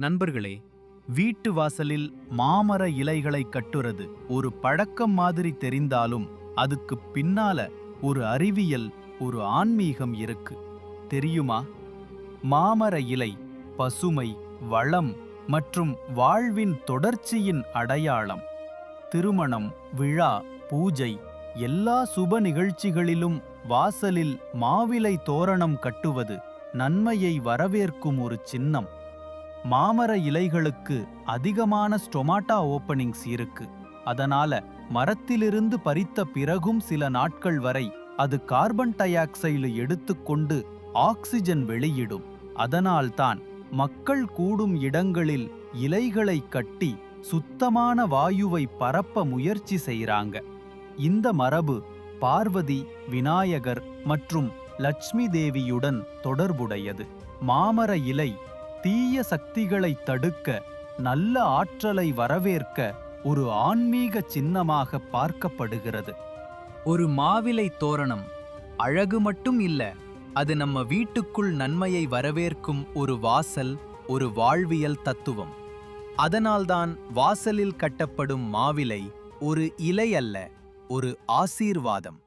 நண்பர்களே வீட்டு வாசலில் மாமர இலைகளை கட்டுறது ஒரு பழக்கம் மாதிரி தெரிந்தாலும் அதுக்கு பின்னால ஒரு அறிவியல் ஒரு ஆன்மீகம் இருக்கு. தெரியுமா? மாமர இலை பசுமை வளம் மற்றும் வாழ்வின் தொடர்ச்சியின் அடையாளம். திருமணம் விழா பூஜை எல்லா சுப நிகழ்ச்சிகளிலும் வாசலில் மாவிலை தோரணம் கட்டுவது நன்மையை வரவேற்கும் ஒரு சின்னம். மாமர இலைகளுக்கு அதிகமான ஸ்டொமாட்டா ஓப்பனிங்ஸ் இருக்கு. அதனால மரத்திலிருந்து பறித்த பிறகும் சில நாட்கள் வரை அது கார்பன் டை ஆக்சைடு எடுத்துக்கொண்டு ஆக்சிஜன் வெளியிடும். அதனால்தான் மக்கள் கூடும் இடங்களில் இலைகளை கட்டி சுத்தமான வாயுவை பரப்ப முயற்சி செய்கிறாங்க இந்த மரபு பார்வதி விநாயகர் மற்றும் லட்சுமி தேவியுடன் தொடர்புடையது. மாமர இலை தீய சக்திகளை தடுக்க நல்ல ஆற்றலை வரவேற்க ஒரு ஆன்மீக சின்னமாக பார்க்கப்படுகிறது. ஒரு மாவிலை தோரணம் அழகு மட்டும் இல்ல அது நம்ம வீட்டுக்குள் நன்மையை வரவேற்கும் ஒரு வாசல் ஒரு வாழ்வியல் தத்துவம். அதனால்தான் வாசலில் கட்டப்படும் மாவிலை ஒரு இலை அல்ல ஒரு ஆசீர்வாதம்.